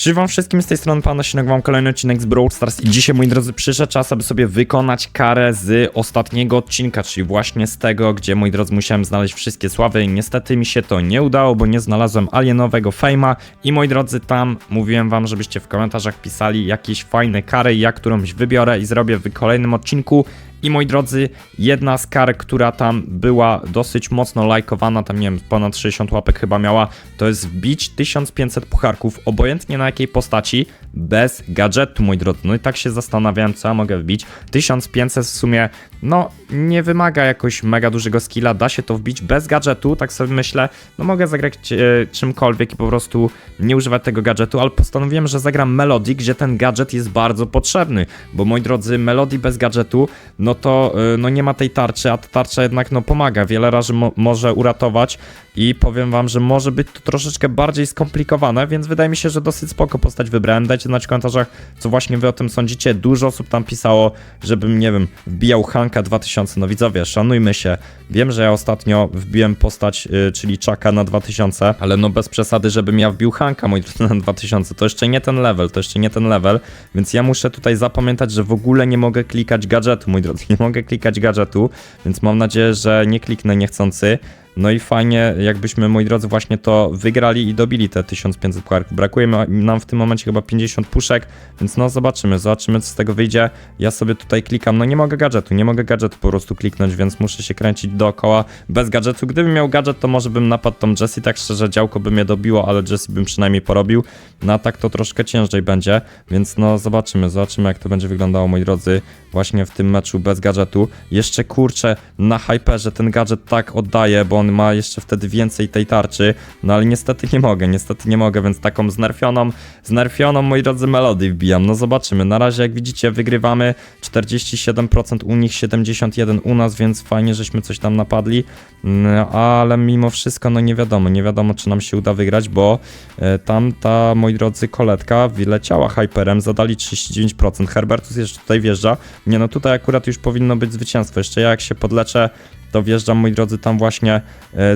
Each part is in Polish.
Cześć wam wszystkim, z tej strony Pana Sinek, mam kolejny odcinek z Brawl Stars i dzisiaj, moi drodzy, przyszedł czas, aby sobie wykonać karę z ostatniego odcinka, czyli właśnie z tego, gdzie, moi drodzy, musiałem znaleźć wszystkie sławy. Niestety mi się to nie udało, bo nie znalazłem alienowego fejma i, moi drodzy, tam mówiłem wam, żebyście w komentarzach pisali jakieś fajne kary, ja którąś wybiorę i zrobię w kolejnym odcinku. I moi drodzy, jedna z kar, która tam była dosyć mocno lajkowana, tam nie wiem, ponad 60 łapek chyba miała, to jest wbić 1500 pucharków, obojętnie na jakiej postaci, bez gadżetu, moi drodzy. No i tak się zastanawiałem, co ja mogę wbić. 1500 w sumie, no, nie wymaga jakoś mega dużego skilla, da się to wbić bez gadżetu, tak sobie myślę, no mogę zagrać e, czymkolwiek i po prostu nie używać tego gadżetu, ale postanowiłem, że zagram Melody, gdzie ten gadżet jest bardzo potrzebny, bo moi drodzy, Melody bez gadżetu, no to y, no nie ma tej tarczy, a ta tarcza jednak no pomaga, wiele razy mo może uratować i powiem wam, że może być to troszeczkę bardziej skomplikowane, więc wydaje mi się, że dosyć spoko postać wybrałem. Dajcie znać w komentarzach, co właśnie wy o tym sądzicie. Dużo osób tam pisało, żebym, nie wiem, wbijał Hanka 2000. No widzowie, szanujmy się. Wiem, że ja ostatnio wbiłem postać, y, czyli Czaka na 2000, ale no bez przesady, żebym ja wbił Hanka, drodzy, na 2000. To jeszcze nie ten level, to jeszcze nie ten level, więc ja muszę tutaj zapamiętać, że w ogóle nie mogę klikać gadżetu, mój drodzy, nie mogę klikać gadżetu, więc mam nadzieję, że nie kliknę niechcący. No i fajnie, jakbyśmy, moi drodzy, właśnie to wygrali i dobili te 1500 pucharków. Brakuje nam w tym momencie chyba 50 puszek, więc no zobaczymy, zobaczymy co z tego wyjdzie. Ja sobie tutaj klikam, no nie mogę gadżetu, nie mogę gadżetu po prostu kliknąć, więc muszę się kręcić dookoła bez gadżetu. Gdybym miał gadżet, to może bym napadł tą Jessie, tak szczerze, działko by mnie dobiło, ale Jessie bym przynajmniej porobił. No tak to troszkę ciężej będzie, więc no zobaczymy, zobaczymy jak to będzie wyglądało, moi drodzy, właśnie w tym meczu bez gadżetu. Jeszcze kurczę, na hyperze ten gadżet tak oddaje, bo on ma jeszcze wtedy więcej tej tarczy, no ale niestety nie mogę, niestety nie mogę, więc taką znerfioną, znerfioną, moi drodzy, melodię wbijam. No zobaczymy, na razie jak widzicie wygrywamy. 47% u nich, 71 u nas, więc fajnie, żeśmy coś tam napadli, no, ale mimo wszystko, no nie wiadomo, nie wiadomo czy nam się uda wygrać, bo e, tam ta, moi drodzy, koletka wyleciała hyperem, zadali 39%, Herbertus jeszcze tutaj wjeżdża, nie no tutaj akurat już powinno być zwycięstwo, jeszcze ja jak się podleczę, to wjeżdżam, moi drodzy, tam właśnie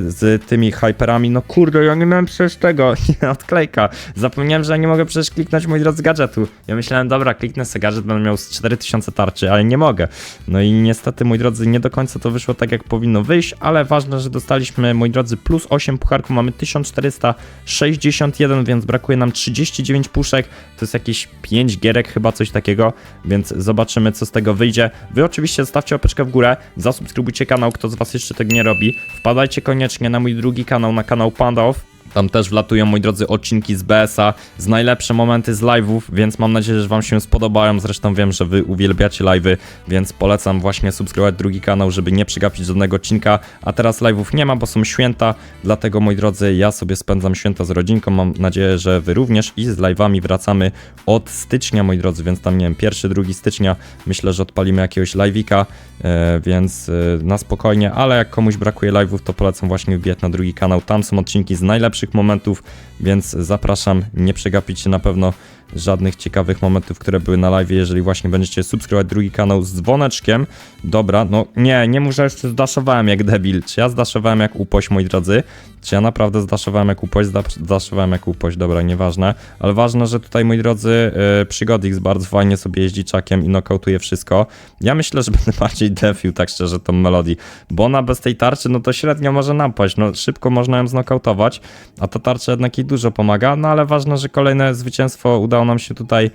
z tymi hyperami. No kurde, ja nie miałem przecież tego, odklejka. Zapomniałem, że ja nie mogę przecież kliknąć, moi drodzy, gadżetu. Ja myślałem, dobra, kliknę sobie gadżet, będę miał z 4000 tarczy, ale nie mogę. No i niestety, moi drodzy, nie do końca to wyszło tak, jak powinno wyjść, ale ważne, że dostaliśmy, moi drodzy, plus 8 pucharków, mamy 1461, więc brakuje nam 39 puszek, to jest jakieś 5 gierek, chyba coś takiego, więc zobaczymy, co z tego wyjdzie. Wy oczywiście zostawcie łapeczkę w górę, zasubskrybujcie kanał, kto z was jeszcze tego nie robi. Wpadajcie koniecznie na mój drugi kanał, na kanał Pandaoff. Tam też wlatują, moi drodzy, odcinki z BS-a, z najlepsze momenty z live'ów, więc mam nadzieję, że wam się spodobają. Zresztą wiem, że wy uwielbiacie live'y, więc polecam właśnie subskrybować drugi kanał, żeby nie przegapić żadnego odcinka. A teraz live'ów nie ma, bo są święta, dlatego, moi drodzy, ja sobie spędzam święta z rodzinką. Mam nadzieję, że wy również i z live'ami wracamy od stycznia, moi drodzy, więc tam, nie wiem, pierwszy, drugi stycznia myślę, że odpalimy jakiegoś live'ika, e, więc e, na spokojnie, ale jak komuś brakuje live'ów, to polecam właśnie wbijać na drugi kanał. Tam są odcinki z najlepszych momentów, więc zapraszam, nie przegapicie na pewno żadnych ciekawych momentów, które były na live, jeżeli właśnie będziecie subskrybować drugi kanał z dzwoneczkiem. Dobra, no nie, nie muszę jeszcze zdaszowałem jak debil. Czy ja zdaszowałem jak upoś, moi drodzy? Czy ja naprawdę zdaszowałem jak upoś? Zda- Zdaszowałem jak upoś, dobra, nieważne. Ale ważne, że tutaj, moi drodzy, yy, Przygodix bardzo fajnie sobie jeździ czakiem i nokautuje wszystko. Ja myślę, że będę bardziej defił, tak szczerze, tą melodię, bo ona bez tej tarczy, no to średnio może napaść, no szybko można ją znokautować, a ta tarcza jednak jej dużo pomaga, no ale ważne, że kolejne zwycięstwo udało nam się tutaj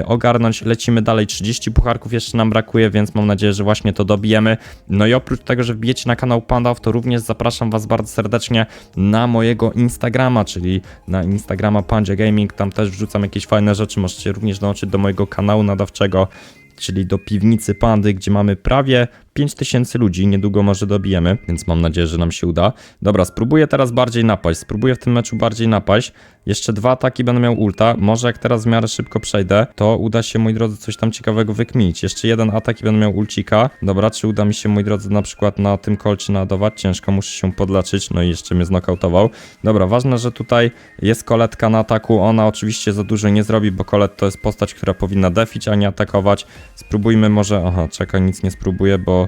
y, ogarnąć. Lecimy dalej, 30 pucharków jeszcze nam brakuje, więc mam nadzieję, że właśnie to dobijemy. No i oprócz tego, że wbijecie na kanał Pandaw, to również zapraszam was bardzo serdecznie na mojego Instagrama, czyli na Instagrama Pandzie Gaming, tam też wrzucam jakieś fajne rzeczy, możecie również dołączyć do mojego kanału nadawczego, czyli do piwnicy Pandy, gdzie mamy prawie 5000 ludzi, niedługo może dobijemy, więc mam nadzieję, że nam się uda. Dobra, spróbuję teraz bardziej napaść, spróbuję w tym meczu bardziej napaść. Jeszcze dwa ataki będę miał ulta, może jak teraz w miarę szybko przejdę, to uda się, moi drodzy, coś tam ciekawego wykminić. Jeszcze jeden atak i będę miał ulcika. Dobra, czy uda mi się, moi drodzy, na przykład na tym kolcie naładować? Ciężko, muszę się podleczyć, no i jeszcze mnie znokautował. Dobra, ważne, że tutaj jest koletka na ataku, ona oczywiście za dużo nie zrobi, bo kolet to jest postać, która powinna defić, a nie atakować. Spróbujmy może, aha, czekaj, nic nie spróbuję, bo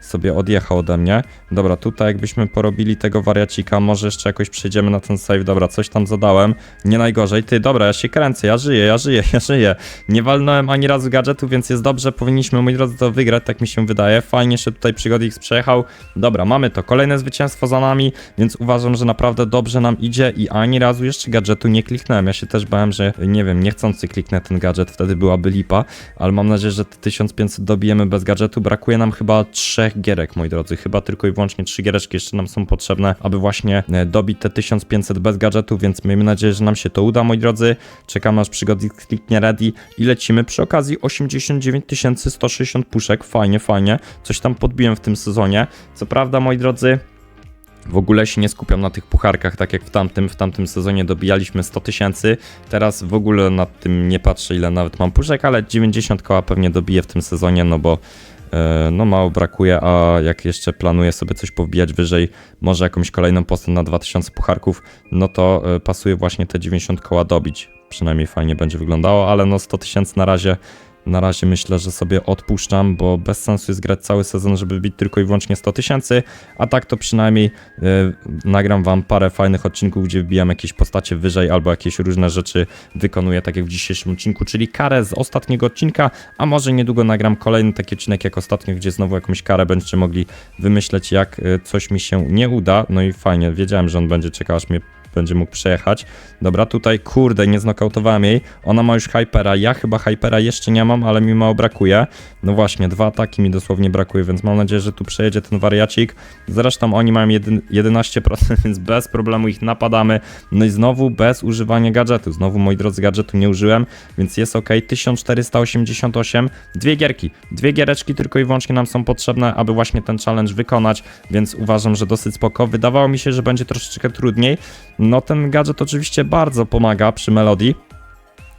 sobie odjechał ode mnie. Dobra, tutaj jakbyśmy porobili tego wariacika, może jeszcze jakoś przejdziemy na ten save. Dobra, coś tam zadałem. Nie najgorzej. Ty, dobra, ja się kręcę, ja żyję, ja żyję, ja żyję. Nie walnąłem ani razu gadżetu, więc jest dobrze. Powinniśmy, moi drodzy, to wygrać, tak mi się wydaje. Fajnie się tutaj przygody X przejechał. Dobra, mamy to. Kolejne zwycięstwo za nami, więc uważam, że naprawdę dobrze nam idzie i ani razu jeszcze gadżetu nie kliknąłem. Ja się też bałem, że nie wiem, niechcący kliknę ten gadżet, wtedy byłaby lipa, ale mam nadzieję, że te 1500 dobijemy bez gadżetu. Brakuje nam chyba trzech gierek, moi drodzy. Chyba tylko i wyłącznie trzy giereczki jeszcze nam są potrzebne, aby właśnie e, dobić te 1500 bez gadżetu, więc miejmy nadzieję, że nam się to uda, moi drodzy. Czekamy aż przygody X kliknie ready i lecimy. Przy okazji 89 160 puszek, fajnie, fajnie. Coś tam podbiłem w tym sezonie. Co prawda, moi drodzy, w ogóle się nie skupiam na tych pucharkach, tak jak w tamtym, w tamtym sezonie dobijaliśmy 100 tysięcy. Teraz w ogóle nad tym nie patrzę, ile nawet mam puszek, ale 90 koła pewnie dobiję w tym sezonie, no bo no mało brakuje, a jak jeszcze planuję sobie coś powbijać wyżej, może jakąś kolejną postę na 2000 pucharków, no to e, pasuje właśnie te 90 koła dobić. Przynajmniej fajnie będzie wyglądało, ale no 100 tysięcy na razie na razie myślę, że sobie odpuszczam, bo bez sensu jest grać cały sezon, żeby bić tylko i wyłącznie 100 tysięcy, a tak to przynajmniej y, nagram wam parę fajnych odcinków, gdzie wbijam jakieś postacie wyżej albo jakieś różne rzeczy wykonuję, tak jak w dzisiejszym odcinku, czyli karę z ostatniego odcinka, a może niedługo nagram kolejny taki odcinek jak ostatnio, gdzie znowu jakąś karę będziecie mogli wymyśleć, jak y, coś mi się nie uda, no i fajnie, wiedziałem, że on będzie czekał, aż mnie będzie mógł przejechać. Dobra, tutaj kurde, nie znokautowałem jej. Ona ma już Hypera, ja chyba Hypera jeszcze nie mam, ale mi mało brakuje. No właśnie, dwa ataki mi dosłownie brakuje, więc mam nadzieję, że tu przejedzie ten wariacik. Zresztą oni mają jedyn- 11%, więc bez problemu ich napadamy. No i znowu bez używania gadżetu. Znowu, moi drodzy, gadżetu nie użyłem, więc jest ok. 1488, dwie gierki. Dwie giereczki tylko i wyłącznie nam są potrzebne, aby właśnie ten challenge wykonać, więc uważam, że dosyć spoko. Wydawało mi się, że będzie troszeczkę trudniej. No ten gadżet oczywiście bardzo pomaga przy melodii,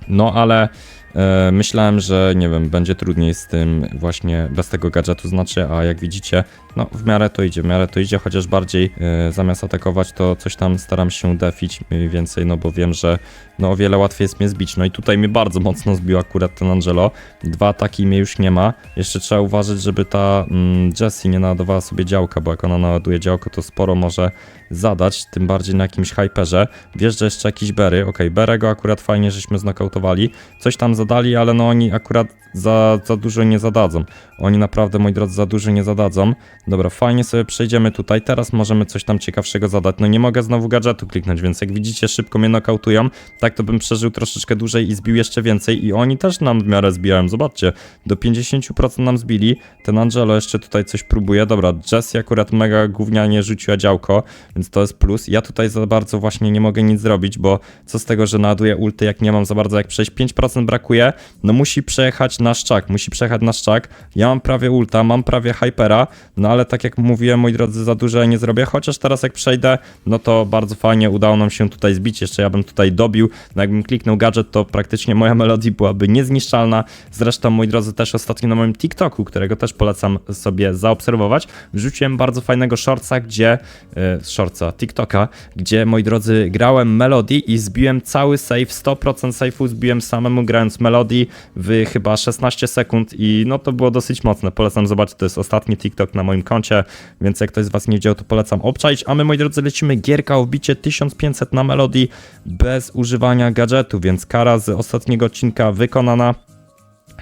no ale e, myślałem, że nie wiem, będzie trudniej z tym właśnie bez tego gadżetu. Znaczy, a jak widzicie, no w miarę to idzie, w miarę to idzie, chociaż bardziej e, zamiast atakować to coś tam staram się defić mniej więcej, no bo wiem, że no o wiele łatwiej jest mnie zbić. No i tutaj mnie bardzo mocno zbił akurat ten Angelo. Dwa ataki mnie już nie ma. Jeszcze trzeba uważać, żeby ta mm, Jessie nie naładowała sobie działka, bo jak ona naładuje działko, to sporo może zadać, tym bardziej na jakimś hyperze. Wjeżdża jeszcze jakiś Berry. Okay, Berego akurat fajnie, żeśmy znokautowali. Coś tam zadali, ale no oni akurat za, za dużo nie zadadzą. Oni naprawdę, moi drodzy, za dużo nie zadadzą. Dobra, fajnie sobie przejdziemy tutaj. Teraz możemy coś tam ciekawszego zadać. No nie mogę znowu gadżetu kliknąć, więc jak widzicie, szybko mnie nokautują. Tak to bym przeżył troszeczkę dłużej i zbił jeszcze więcej. I oni też nam w miarę zbijają. Zobaczcie, do 50% nam zbili. Ten Angelo jeszcze tutaj coś próbuje. Dobra, Jessie akurat mega gównianie rzuciła działko, więc to jest plus. Ja tutaj za bardzo właśnie nie mogę nic zrobić, bo co z tego, że naładuję ulty, jak nie mam za bardzo jak przejść. 5% brakuje. No musi przejechać na szczak, musi przejechać na szczak. Ja mam prawie ulta, mam prawie hypera, no ale tak jak mówiłem, moi drodzy, za dużo nie zrobię, chociaż teraz jak przejdę, no to bardzo fajnie udało nam się tutaj zbić, jeszcze ja bym tutaj dobił, no jakbym kliknął gadżet, to praktycznie moja melodii byłaby niezniszczalna, zresztą, moi drodzy, też ostatnio na moim TikToku, którego też polecam sobie zaobserwować, wrzuciłem bardzo fajnego shortsa, gdzie, e, shortsa, TikToka, gdzie, moi drodzy, grałem melodii i zbiłem cały save, 100% safe'u zbiłem samemu grając melodii w chyba 16 sekund i no to było dosyć mocne, polecam zobaczyć, to jest ostatni TikTok na moim koncie, więc jak ktoś z was nie widział, to polecam obczaić, a my, moi drodzy, lecimy gierka o wbicie 1500 na melodii bez używania gadżetu, więc kara z ostatniego odcinka wykonana.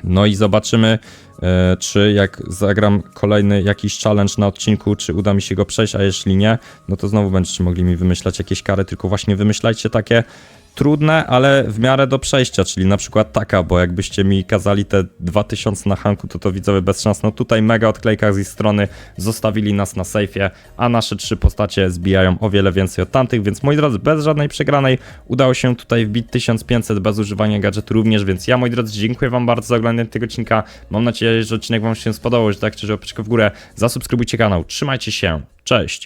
No i zobaczymy, czy jak zagram kolejny jakiś challenge na odcinku, czy uda mi się go przejść, a jeśli nie, no to znowu będziecie mogli mi wymyślać jakieś kary, tylko właśnie wymyślajcie takie trudne, ale w miarę do przejścia, czyli na przykład taka, bo jakbyście mi kazali te 2000 na hanku, to to widzowie bez szans. No tutaj mega odklejka z ich strony, zostawili nas na sejfie, a nasze trzy postacie zbijają o wiele więcej od tamtych, więc moi drodzy, bez żadnej przegranej udało się tutaj wbić 1500 bez używania gadżetu również, więc ja moi drodzy, dziękuję wam bardzo za oglądanie tego odcinka. Mam nadzieję, że odcinek wam się spodobał, że tak, czy łapeczkę w górę, zasubskrybujcie kanał, trzymajcie się, cześć!